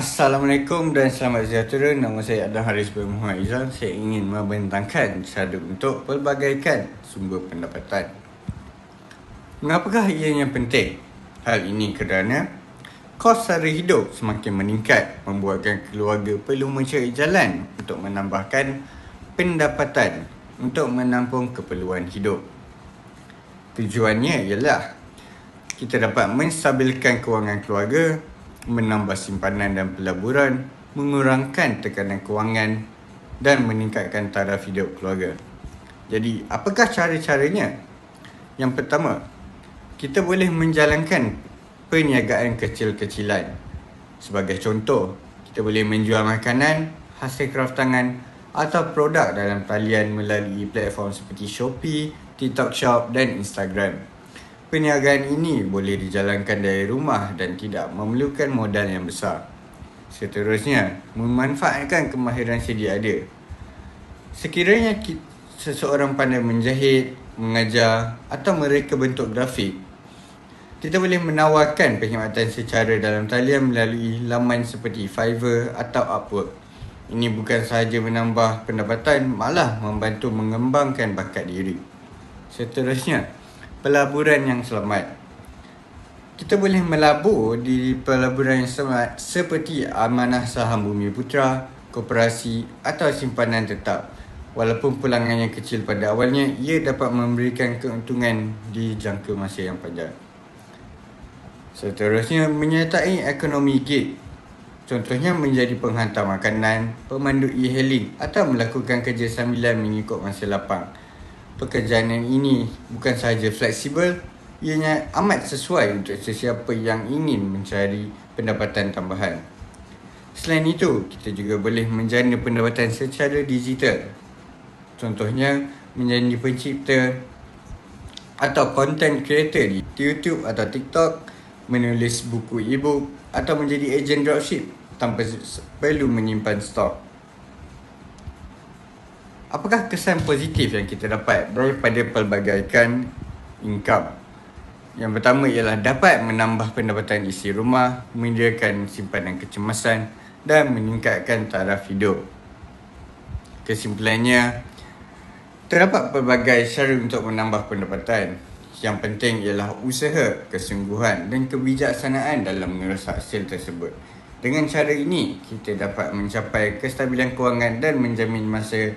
Assalamualaikum dan selamat sejahtera. Nama saya Adam Haris bin Muhammad Izan. Saya ingin membentangkan cara untuk pelbagaikan sumber pendapatan. Mengapakah ianya penting? Hal ini kerana kos sara hidup semakin meningkat membuatkan keluarga perlu mencari jalan untuk menambahkan pendapatan untuk menampung keperluan hidup. Tujuannya ialah kita dapat menstabilkan kewangan keluarga, menambah simpanan dan pelaburan, mengurangkan tekanan kewangan dan meningkatkan taraf hidup keluarga. Jadi, apakah cara-caranya? Yang pertama, kita boleh menjalankan perniagaan kecil-kecilan. Sebagai contoh, kita boleh menjual makanan, hasil kraftangan atau produk dalam talian melalui platform seperti Shopee, TikTok Shop dan Instagram. Perniagaan ini boleh dijalankan dari rumah dan tidak memerlukan modal yang besar. Seterusnya, memanfaatkan kemahiran sedia ada. Sekiranya seseorang pandai menjahit, mengajar atau mereka bentuk grafik, kita boleh menawarkan perkhidmatan secara dalam talian melalui laman seperti Fiverr atau Upwork. Ini bukan sahaja menambah pendapatan, malah membantu mengembangkan bakat diri. Seterusnya, pelaburan yang selamat. Kita boleh melabur di pelaburan yang selamat seperti amanah saham bumi putra, koperasi atau simpanan tetap. Walaupun pulangan yang kecil pada awalnya, ia dapat memberikan keuntungan di jangka masa yang panjang. Seterusnya, menyertai ekonomi gig. Contohnya menjadi penghantar makanan, pemandu e-hailing atau melakukan kerja sambilan mengikut masa lapang pekerjaan ini bukan sahaja fleksibel, ianya amat sesuai untuk sesiapa yang ingin mencari pendapatan tambahan. Selain itu, kita juga boleh menjana pendapatan secara digital. Contohnya, menjadi pencipta atau content creator di YouTube atau TikTok, menulis buku e-book atau menjadi ejen dropship tanpa perlu menyimpan stok. Apakah kesan positif yang kita dapat daripada pelbagaikan income? Yang pertama ialah dapat menambah pendapatan isi rumah, menyediakan simpanan kecemasan dan meningkatkan taraf hidup. Kesimpulannya, terdapat pelbagai cara untuk menambah pendapatan. Yang penting ialah usaha, kesungguhan dan kebijaksanaan dalam mengeras hasil tersebut. Dengan cara ini, kita dapat mencapai kestabilan kewangan dan menjamin masa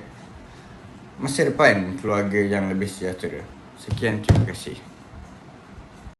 masa depan keluarga yang lebih sejahtera. Sekian, terima kasih.